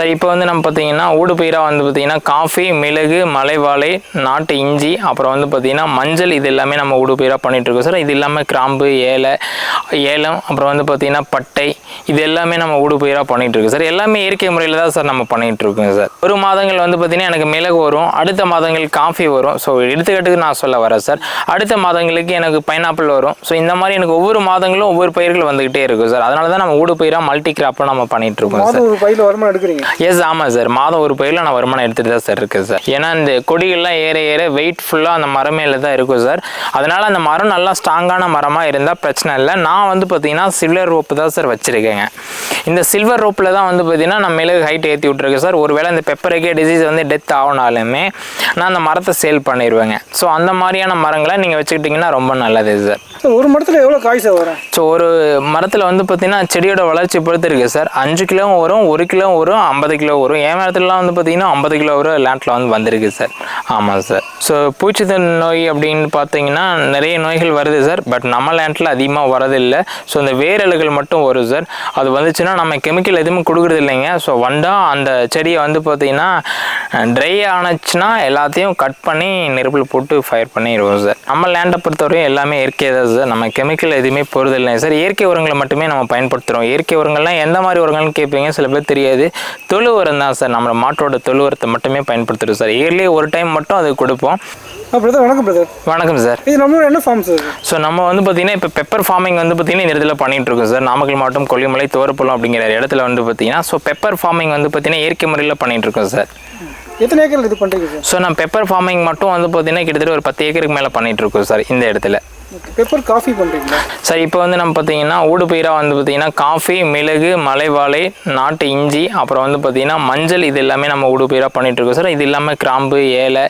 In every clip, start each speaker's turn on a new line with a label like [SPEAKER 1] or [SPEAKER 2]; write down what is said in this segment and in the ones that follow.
[SPEAKER 1] Sir இப்போ வந்து நம்ம பார்த்தீங்கன்னா ஊடு பயிராக வந்து பார்த்தீங்கன்னா காஃபி மிளகு மலைவாழை நாட்டு இஞ்சி அப்புறம் வந்து பார்த்தீங்கன்னா மஞ்சள் இது எல்லாமே நம்ம ஊடு பயிராக பண்ணிகிட்ருக்கோம் இருக்கோம் சார் இது இல்லாமல் கிராம்பு ஏலை ஏலம் அப்புறம் வந்து பார்த்தீங்கன்னா பட்டை இது எல்லாமே நம்ம ஊடு பயிராக பண்ணிகிட்ருக்கோம் இருக்கோம் சார் எல்லாமே இயற்கை முறையில் தான் சார் நம்ம பண்ணிகிட்ருக்கோங்க இருக்கோம் சார் ஒரு மாதங்கள் வந்து பார்த்தீங்கன்னா எனக்கு மிளகு வரும். அடுத்த மாதங்கள் காஃபி வரும். ஸோ எடுத்துக்கிட்டுக்கு நான் சொல்ல வரேன் சார் அடுத்த மாதங்களுக்கு எனக்கு பைனாப்பிள் வரும். ஸோ இந்த மாதிரி எனக்கு ஒவ்வொரு மாதங்களும் ஒவ்வொரு பயிர்கள் வந்துகிட்டே இருக்கும் சார் அதனால தான் நம்ம ஊடு பயிராக மல்டி கிராப்பாக நம்ம பண்ணிகிட்ருக்கோம் இருக்கோம் சார்
[SPEAKER 2] ஒரு வருமானம் எடுக்கிறீங்க?
[SPEAKER 1] எஸ் ஆமாம் சார் மாதம் ஒரு பயிரில் நான் வருமானம் எடுத்துகிட்டு தான் சார் இருக்குது சார் ஏன்னா இந்த கொடிகள்லாம் ஏற ஏற வெயிட் ஃபுல்லாக அந்த மரம் மேலே தான் இருக்கும் சார் அதனால் அந்த மரம் நல்லா ஸ்ட்ராங்கான மரமாக இருந்தால் பிரச்சனை இல்லை. நான் வந்து பார்த்தீங்கன்னா சில்வர் ரோப்பு தான் சார் வச்சுருக்கேங்க. இந்த சில்வர் ரோப்பில் தான் வந்து பார்த்தீங்கன்னா நான் மிளகு ஹைட் ஏற்றி விட்ருக்கேன் சார் ஒருவேளை இந்த பெப்பரைக்கே டிசீஸ் வந்து டெத் ஆகினாலுமே நான் அந்த மரத்தை சேல் பண்ணிடுவேங்க ஸோ அந்த மாதிரியான மரங்களை நீங்கள் வச்சுக்கிட்டிங்கன்னா ரொம்ப நல்லது சார்
[SPEAKER 2] ஒரு மரத்தில் எவ்வளோ காய் சார் வரும்?
[SPEAKER 1] ஸோ ஒரு மரத்தில் வந்து பார்த்தீங்கன்னா செடியோட வளர்ச்சி பொறுத்து இருக்குது சார். அஞ்சு கிலோவும் வரும் ஒரு கிலோ வரும் ஐம்பது கிலோ வரும். என் மரத்துலலாம் வந்து பார்த்தீங்கன்னா ஐம்பது கிலோ வரும் லேண்டில் வந்து வந்திருக்கு சார். ஆமாம் சார். ஸோ பூச்சித்தன் நோய் அப்படின்னு பார்த்தீங்கன்னா நிறைய நோய்கள் வருது சார். பட் நம்ம லேண்டில் அதிகமாக வரதில்லை ஸோ இந்த வேரலுகள் மட்டும் வரும் சார். அது வந்துச்சுன்னா நம்ம கெமிக்கல் எதுவுமே கொடுக்குறது இல்லைங்க. ஸோ வந்தால் அந்த செடியை வந்து பார்த்தீங்கன்னா ட்ரை ஆனச்சுன்னா எல்லாத்தையும் கட் பண்ணி நெருப்பில் போட்டு ஃபயர் பண்ணிடுவோம் சார். நம்ம லேண்டை பொறுத்தவரையும் எல்லாமே இயற்கையாக இயற்கை தான் நம்ம கெமிக்கல் எதுவுமே போகிறது இல்லை சார். இயற்கை உரங்களை மட்டுமே நம்ம பயன்படுத்துகிறோம் இயற்கை உரங்கள்லாம் எந்த மாதிரி உரங்கள்னு கேட்பீங்க சில பேர் தெரியாது. தொழு உரம் தான் சார். நம்ம மாட்டோட தொழு உரத்தை மட்டுமே பயன்படுத்துகிறோம் சார். இயர்லி ஒரு டைம் மட்டும் அது கொடுப்போம்.
[SPEAKER 2] பிரதர் வணக்கம் பிரதர்.
[SPEAKER 1] வணக்கம் சார்.
[SPEAKER 2] இது நம்மளோட என்ன ஃபார்ம் சார்?
[SPEAKER 1] ஸோ நம்ம வந்து பார்த்தீங்கன்னா இப்போ பெப்பர் ஃபார்மிங் வந்து பார்த்தீங்கன்னா இந்த இடத்துல பண்ணிட்டு இருக்கோம் சார். நாமக்கல் மாவட்டம் கொல்லிமலை தோரப்பள்ளம் அப்படிங்கிற இடத்துல வந்து பார்த்தீங்கன்னா ஸோ பெப்பர் ஃபார்மிங் வந்து பார்த்தீங்கன்னா இயற்கை முறையில் பண்ணிட்டு இருக்கோம் சார்.
[SPEAKER 2] எத்தனை ஏக்கர் இது பண்ணுறீங்க சார்?
[SPEAKER 1] ஸோ நான் பெப்பர் ஃபார்மிங் மட்டும் வந்து பார்த்தீங்கன்னா கிட்டத்தட்ட ஒரு பத்து ஏக்கருக்கு மேலே பண்ணிட்டு இருக்கோம் சார் இந்த இடத்துல.
[SPEAKER 2] பெப்பர் காஃபி பண்ணுறீங்களா
[SPEAKER 1] சார் இப்போ வந்து நம்ம பார்த்தீங்கன்னா ஊடு பயிராக வந்து பார்த்தீங்கன்னா காஃபி மிளகு மலைவாழை நாட்டு இஞ்சி அப்புறம் வந்து பார்த்தீங்கன்னா மஞ்சள் இது எல்லாமே நம்ம ஊடு பயிராக பண்ணிட்டு இருக்கோம் சார் இது இல்லாமல் கிராம்பு ஏலை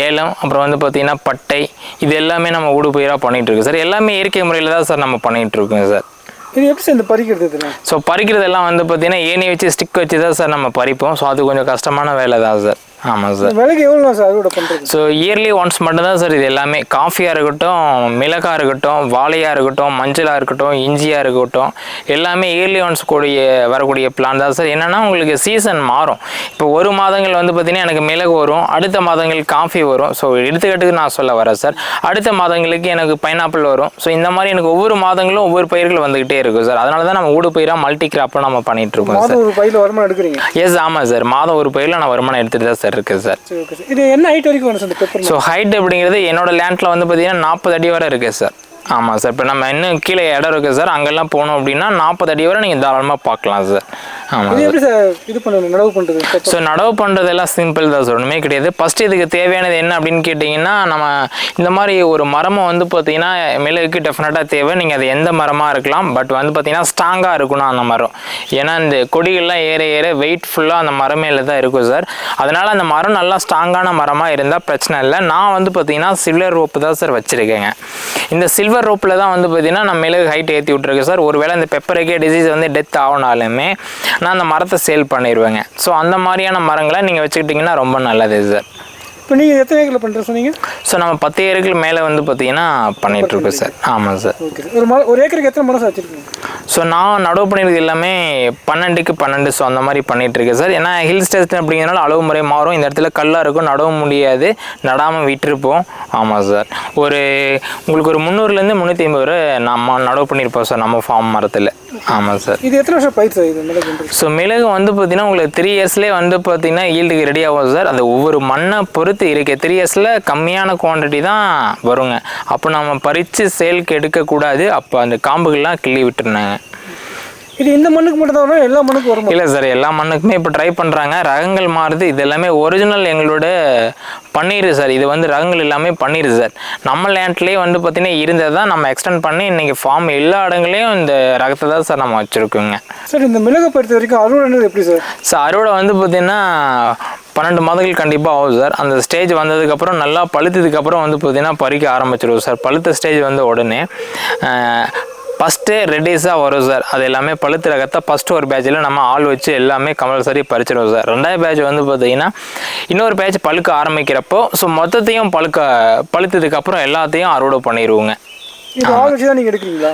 [SPEAKER 1] ஏலம் அப்புறம் வந்து பார்த்தீங்கன்னா பட்டை இது எல்லாமே நம்ம ஊடு பயிராக பண்ணிட்டு இருக்கோம் சார் எல்லாமே இயற்கை முறையில் தான் சார் நம்ம பண்ணிட்டு இருக்கோம் சார்
[SPEAKER 2] இது எப்படி சார் இந்த பறிக்கிறது
[SPEAKER 1] ஸோ பறிக்கிறதெல்லாம் வந்து பார்த்தீங்கன்னா ஏணி வச்சு ஸ்டிக் வச்சு தான் சார் நம்ம பறிப்போம். ஸோ அது கொஞ்சம் கஷ்டமான வேலை தான் சார் ஆமாம் சார்.
[SPEAKER 2] விலைக்கு எவ்வளோ சார் அறுவடை பண்ணுறது
[SPEAKER 1] ஸோ இயர்லி ஒன்ஸ் மட்டும்தான் சார் இது எல்லாமே. காஃபியாக இருக்கட்டும் மிளகாக இருக்கட்டும் வாழையாக இருக்கட்டும் மஞ்சளாக இருக்கட்டும் இஞ்சியாக இருக்கட்டும் எல்லாமே இயர்லி ஒன்ஸ் கூடிய வரக்கூடிய பிளான் தான் சார். என்னென்னா உங்களுக்கு சீசன் மாறும். இப்போ ஒரு மாதங்கள் வந்து பார்த்திங்கன்னா எனக்கு மிளகு வரும். அடுத்த மாதங்கள் காஃபி வரும். ஸோ எடுத்துக்காட்டுக்கு நான் சொல்ல வரேன் சார். அடுத்த மாதங்களுக்கு எனக்கு பைனாப்பிள் வரும். ஸோ இந்த மாதிரி எனக்கு ஒவ்வொரு மாதங்களும் ஒவ்வொரு பயிர்கள் வந்துக்கிட்டே இருக்கும் சார். அதனால தான் நம்ம ஊடு பயிராக மல்டி கிராப்பாக நம்ம பண்ணிகிட்டு இருக்கோம் சார்.
[SPEAKER 2] ஒரு பையில வருமானம் எடுக்கிறீங்க?
[SPEAKER 1] எஸ் ஆமாம் சார். மாதம் ஒரு பயிரில் நான் வருமானம் எடுத்துகிட்டு தான் சார் சார்.
[SPEAKER 2] சரி ஓகே சார் இது என்ன ஹைட் வரைக்கும் வரும் சார் பெப்பர்
[SPEAKER 1] ஸோ ஹைட் அப்படிங்கிறது என்னோட லேண்டில் வந்து பார்த்தீங்கன்னா நாற்பது அடி வரை இருக்குது சார். ஆமாம் சார். இப்போ நம்ம இன்னும் கீழே இடம் இருக்குது சார். அங்கெல்லாம் போனோம் அப்படின்னா நாற்பது அடி வரை நீங்கள் தாராளமாக பார்க்கலாம் சார்.
[SPEAKER 2] இது எப்படி சார் இது பண்ணுறது நடவு பண்ணுறது?
[SPEAKER 1] ஸோ நடவு பண்ணுறதெல்லாம் சிம்பிள் தான் சார் ஒன்றுமே கிடையாது. ஃபஸ்ட்டு இதுக்கு தேவையானது என்ன அப்படின்னு கேட்டிங்கன்னா நம்ம இந்த மாதிரி ஒரு மரமும் வந்து பார்த்தீங்கன்னா மிளகுக்கு டெஃபினட்டாக தேவை. நீங்கள் அது எந்த மரமாக இருக்கலாம் பட் வந்து பார்த்தீங்கன்னா ஸ்ட்ராங்காக இருக்கணும் அந்த மரம். ஏன்னா இந்த கொடிகள்லாம் ஏற ஏற வெயிட் ஃபுல்லாக அந்த மரம் மேலே தான் இருக்கும் சார் அதனால் அந்த மரம் நல்லா ஸ்ட்ராங்கான மரமாக இருந்தால் பிரச்சனை இல்லை. நான் வந்து பார்த்தீங்கன்னா சில்வர் ரோப்பு தான் சார் வச்சுருக்கேங்க. இந்த சில்வர் ரோப்பில் தான் வந்து பார்த்தீங்கன்னா நான் மிளகு ஹைட் ஏற்றி விட்ருக்கேன் சார் ஒருவேளை இந்த பெப்பருக்கே டிசீஸ் வந்து டெத் ஆகினாலுமே நான் அந்த மரத்தை சேல் பண்ணிடுவேங்க ஸோ அந்த மாதிரியான மரங்களை நீங்கள் வச்சுக்கிட்டிங்கன்னா ரொம்ப நல்லது சார்
[SPEAKER 2] இப்போ நீங்கள் எத்தனை ஏக்கரில் பண்ணுறது சொன்னீங்க?
[SPEAKER 1] ஸோ நம்ம பத்து ஏக்கருக்கு மேலே வந்து பார்த்தீங்கன்னா பண்ணிகிட்ருக்கோம் சார். ஆமாம் சார்.
[SPEAKER 2] ஓகே ஒரு மரம் ஒரு ஏக்கருக்கு எத்தனை மரம் சார் வச்சுருக்கீங்க?
[SPEAKER 1] ஸோ நான் நடவு பண்ணியிருக்கிறது எல்லாமே பன்னெண்டுக்கு பன்னெண்டு. ஸோ அந்த மாதிரி பண்ணிட்டு இருக்கேன் சார். ஏன்னா ஹில் ஸ்டேஷன் அப்படிங்கிறனால அளவு முறை மாறும். இந்த இடத்துல கல்லாக இருக்கும். நடவும் முடியாது. நடாமல் விட்டுருப்போம். ஆமாம் சார். ஒரு உங்களுக்கு ஒரு முந்நூறுலேருந்து முந்நூற்றி ஐம்பது வரை நம்ம நடவு பண்ணியிருப்போம் சார் நம்ம ஃபார்ம் மரத்தில். ஆமாம் சார்.
[SPEAKER 2] இது எத்தனை வருஷம் பயிர் சார் இது மிளகு
[SPEAKER 1] ஸோ மிளகு வந்து பார்த்தீங்கன்னா உங்களுக்கு த்ரீ இயர்ஸ்லேயே வந்து பார்த்தீங்கன்னா ஈல்டுக்கு ரெடி ஆகும் சார். அந்த ஒவ்வொரு மண்ணை பொறுத்து இருக்கு. த்ரீ இயர்ஸில் கம்மியான குவாண்டிட்டி தான் வருங்க. அப்போ நம்ம பறித்து சேலுக்கு எடுக்கக்கூடாது. அப்போ அந்த காம்புகள்லாம் கிள்ளி விட்டுருந்தாங்க
[SPEAKER 2] இது இந்த மண்ணுக்கு மட்டும் தான் வரும் எல்லா மண்ணுக்கும் வரும்
[SPEAKER 1] இல்லை சார் எல்லா மண்ணுக்குமே இப்போ ட்ரை பண்ணுறாங்க ரகங்கள் மாறுது. இது எல்லாமே ஒரிஜினல் எங்களோட பன்னீர் சார். இது வந்து ரகங்கள் எல்லாமே பன்னீர் சார். நம்ம லேண்ட்லேயே வந்து பார்த்தீங்கன்னா இருந்ததை தான் நம்ம எக்ஸ்டெண்ட் பண்ணி இன்றைக்கி ஃபார்ம் எல்லா இடங்களையும் இந்த ரகத்தை தான் சார் நம்ம வச்சுருக்கோங்க.
[SPEAKER 2] சார் இந்த மிளகை பொறுத்த வரைக்கும் அறுவடைன்றது எப்படி சார்?
[SPEAKER 1] சார் அறுவடை வந்து பார்த்தீங்கன்னா பன்னெண்டு மாதங்கள் கண்டிப்பாக ஆகும் சார். அந்த ஸ்டேஜ் வந்ததுக்கப்புறம் நல்லா பழுத்ததுக்கப்புறம் வந்து பார்த்தீங்கன்னா பறிக்க ஆரம்பிச்சிருவோம் சார். பழுத்த ஸ்டேஜ் வந்து உடனே ஃபஸ்ட்டு ரெடிஸாக வரும் சார் அது எல்லாமே பழுத்து ரகத்தை ஃபஸ்ட்டு ஒரு பேட்சில் நம்ம ஆள் வச்சு எல்லாமே கம்பல்சரி பறிச்சிடுவோம் சார் ரெண்டாவது பேட்ச் வந்து பார்த்தீங்கன்னா இன்னொரு பேட்ச் பழுக்க ஆரம்பிக்கிறப்போ ஸோ மொத்தத்தையும் பழுக்க பழுத்ததுக்கப்புறம் எல்லாத்தையும் அறுவடை பண்ணிடுவோங்க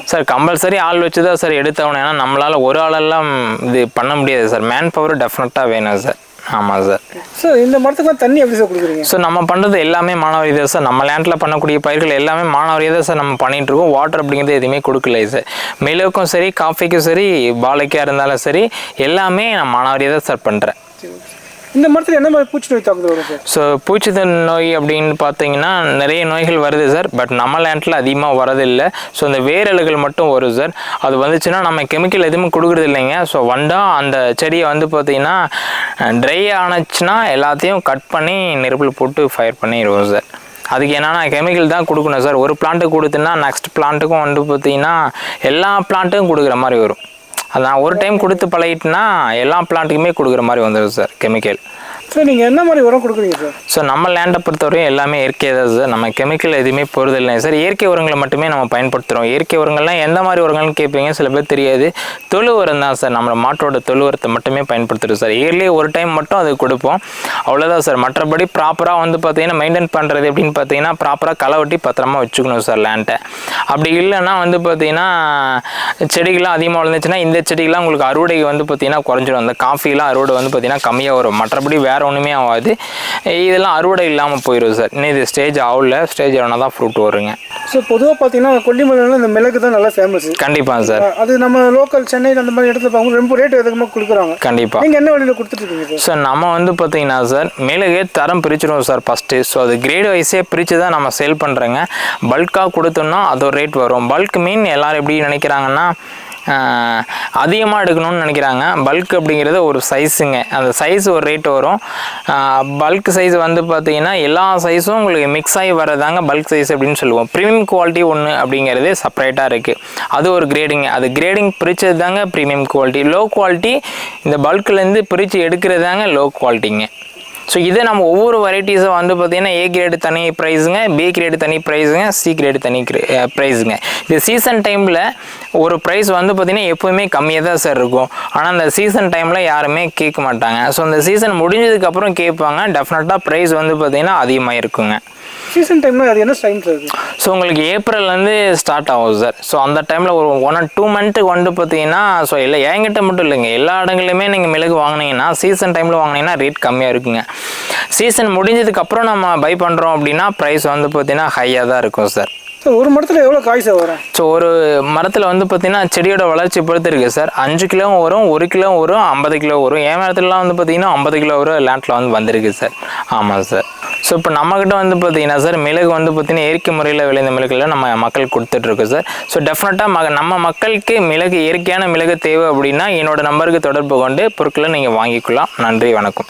[SPEAKER 1] சார் கம்பல்சரி ஆள் வச்சு தான் சார் எடுத்தவணும் ஏன்னா நம்மளால் ஒரு ஆளெல்லாம் இது பண்ண முடியாது சார் மேன் பவர் டெஃபினட்டாக வேணும் சார் ஆமாம் சார்.
[SPEAKER 2] சார் இந்த மரத்துக்குலாம் தண்ணி எப்படி சார் கொடுக்குறீங்க?
[SPEAKER 1] ஸோ நம்ம பண்ணுறது எல்லாமே மாணவரி தான் சார். நம்ம லேண்டில் பண்ணக்கூடிய பயிர்கள் எல்லாமே மாணவரியாக தான் சார் நம்ம பண்ணிட்டு இருக்கோம். வாட்டர் அப்படிங்கிறது எதுவுமே கொடுக்கல சார் மிளகுக்கும் சரி காஃபிக்கும் சரி பாலைக்காக இருந்தாலும் சரி எல்லாமே நான் மாணவரியாக தான் சார் பண்ணுறேன்
[SPEAKER 2] இந்த மரத்தில் என்ன மாதிரி பூச்சி நோய் தாக்குதல் வரும் சார்?
[SPEAKER 1] ஸோ பூச்சிதல் நோய் அப்படின்னு பார்த்தீங்கன்னா நிறைய நோய்கள் வருது சார். பட் நம்ம லேண்டில் அதிகமாக வரதில்லை. ஸோ இந்த வேரலுகள் மட்டும் வரும் சார். அது வந்துச்சுன்னா நம்ம கெமிக்கல் எதுவுமே கொடுக்குறது இல்லைங்க. ஸோ வந்தால் அந்த செடியை வந்து பார்த்தீங்கன்னா ட்ரை ஆனச்சுன்னா எல்லாத்தையும் கட் பண்ணி நெருப்பில் போட்டு ஃபயர் பண்ணிடுவோம் சார். அதுக்கு என்னென்னா கெமிக்கல் தான் கொடுக்கணும் சார். ஒரு பிளான்ட்டு கொடுத்தோன்னா நெக்ஸ்ட் பிளான்ட்டுக்கும் வந்து பார்த்தீங்கன்னா எல்லா பிளான்ட்டும் கொடுக்குற மாதிரி வரும். அது நான் ஒரு டைம் கொடுத்து பழகிட்டேன்னா எல்லா பிளான்ட்டுக்குமே கொடுக்குற மாதிரி வந்துடும் சார் கெமிக்கல்
[SPEAKER 2] சார் நீங்கள் என்ன மாதிரி உரம் கொடுக்குறீங்க சார்
[SPEAKER 1] ஸோ நம்ம லேண்டை பொறுத்தவரையும் எல்லாமே இயற்கை தான் சார் நம்ம கெமிக்கல் எதுவுமே போகிறதில்லை சார் இயற்கை உரங்களை மட்டுமே நம்ம பயன்படுத்துகிறோம் இயற்கை உரங்கள்லாம் எந்த மாதிரி உரங்கள்னு கேட்பீங்க சில பேர் தெரியாது. தொழு உரம் தான் சார் நம்ம மாட்டோட தொழு உரத்தை மட்டுமே பயன்படுத்துகிறோம் சார் இயர்லி ஒரு டைம் மட்டும் அது கொடுப்போம். அவ்வளோதான் சார் மற்றபடி ப்ராப்பராக வந்து பார்த்தீங்கன்னா மெயின்டைன் பண்ணுறது எப்படின்னு பார்த்தீங்கன்னா ப்ராப்பராக களை வெட்டி பத்திரமா வச்சுக்கணும் சார் லேண்டை அப்படி இல்லைன்னா வந்து பார்த்தீங்கன்னா செடிகள்லாம் அதிகமாக வளர்ந்துச்சுன்னா இந்த செடிகள்லாம் உங்களுக்கு அறுவடை வந்து பார்த்தீங்கன்னா குறைஞ்சிடும். அந்த காஃபிலாம் அறுவடை வந்து பார்த்தீங்கன்னா கம்மியாக வரும். மற்றபடி வேறு ஒன்றுமே ஆகாது இதெல்லாம் அறுவடை இல்லாமல் போயிடும் சார். இன்னும் இது ஸ்டேஜ் ஆகல. ஸ்டேஜ் ஆனால் தான் ஃப்ரூட் வருங்க.
[SPEAKER 2] ஸோ பொதுவாக பார்த்தீங்கன்னா கொல்லிமலையில் இந்த மிளகு தான் நல்லா ஃபேமஸ்
[SPEAKER 1] கண்டிப்பாக சார்.
[SPEAKER 2] அது நம்ம லோக்கல் சென்னையில் அந்த மாதிரி இடத்துல பார்க்கும்போது ரொம்ப ரேட் அதிகமாக கொடுக்குறாங்க.
[SPEAKER 1] கண்டிப்பாக
[SPEAKER 2] நீங்கள் என்ன வழியில் கொடுத்துட்ருக்கீங்க சார்?
[SPEAKER 1] நம்ம வந்து பார்த்தீங்கன்னா சார் மிளகு தரம் பிரிச்சிடுவோம் சார் ஃபஸ்ட்டு ஸோ அது கிரேட் வைஸே பிரித்து தான் நம்ம சேல் பண்ணுறோங்க பல்காக கொடுத்தோம்னா அது ஒரு ரேட் வரும். பல்க் மீன் எல்லோரும் எப்படி நினைக்கிறாங்கன்னா அதிகமாக எடுக்கணும்னு நினைக்கிறாங்க. பல்க் அப்படிங்கிறது ஒரு சைஸுங்க அந்த சைஸ் ஒரு ரேட் வரும். பல்க் சைஸ் வந்து பார்த்தீங்கன்னா எல்லா சைஸும் உங்களுக்கு மிக்ஸ் ஆகி வரதாங்க பல்க் சைஸ் அப்படின்னு சொல்லுவோம். ப்ரீமியம் குவாலிட்டி ஒன்று அப்படிங்கிறது செப்பரேட்டாக இருக்குது அது ஒரு கிரேடிங் அது கிரேடிங் பிரித்தது தாங்க ப்ரீமியம் குவாலிட்டி லோ குவாலிட்டி இந்த பல்க்லேருந்து பிரித்து எடுக்கிறது தாங்க லோ குவாலிட்டிங்க ஸோ இதே நம்ம ஒவ்வொரு வெரைட்டிஸும் வந்து பார்த்தீங்கன்னா ஏ கிரேடு தனி ப்ரைஸுங்க பி கிரேடு தனி ப்ரைஸுங்க சி கிரேடு தனி ப்ரைஸுங்க இது சீசன் டைமில் ஒரு ப்ரைஸ் வந்து பார்த்தீங்கன்னா எப்போவுமே கம்மியாக தான் சார் இருக்கும். ஆனால் அந்த சீசன் டைமில் யாருமே கேட்க மாட்டாங்க. ஸோ அந்த சீசன் முடிஞ்சதுக்கப்புறம் கேட்பாங்க. டெஃபினட்டாக ப்ரைஸ் வந்து பார்த்தீங்கன்னா அதிகமாக இருக்குங்க.
[SPEAKER 2] சீசன் டைமில் அது என்ன டைம் சார்
[SPEAKER 1] ஸோ உங்களுக்கு ஏப்ரல்லேருந்து ஸ்டார்ட் ஆகும் சார் ஸோ அந்த டைமில் ஒரு ஒன் ஆர் டூ மந்த்துக்கு வந்து பார்த்தீங்கன்னா ஸோ இல்லை என்கிட்ட மட்டும் இல்லைங்க. எல்லா இடங்களையுமே நீங்கள் மிளகு வாங்கினீங்கன்னா சீசன் டைமில் வாங்கினீங்கன்னா ரேட் கம்மியாக இருக்குங்க. சீசன் முடிஞ்சதுக்கப்புறம் நம்ம பை பண்ணுறோம் அப்படின்னா ப்ரைஸ் வந்து பார்த்தீங்கன்னா ஹையாக தான் இருக்கும்
[SPEAKER 2] சார் ஒரு மரத்தில் எவ்வளோ காய் சார் வரும்?
[SPEAKER 1] ஸோ ஒரு மரத்தில் வந்து பார்த்தீங்கன்னா செடியோட வளர்ச்சி பொறுத்து இருக்குது சார். அஞ்சு கிலோவும் வரும் ஒரு கிலோ வரும் ஐம்பது கிலோ வரும். என் மரத்துலலாம் வந்து பார்த்தீங்கன்னா ஐம்பது கிலோ வரும் லேண்டில் வந்து வந்திருக்கு சார். ஆமாம் சார். ஸோ இப்போ நம்மக்கிட்ட வந்து பார்த்தீங்கன்னா சார் மிளகு வந்து பார்த்தீங்கன்னா இயற்கை முறையில் விளைந்த மிளகுல நம்ம மக்கள் கொடுத்துட்ருக்கோம் சார். ஸோ டெஃபினட்டாக மக நம்ம மக்களுக்கு மிளகு இயற்கையான மிளகு தேவை அப்படின்னா என்னோட நம்பருக்கு தொடர்பு கொண்டு பொருட்களை நீங்கள் வாங்கிக்கலாம். நன்றி வணக்கம்.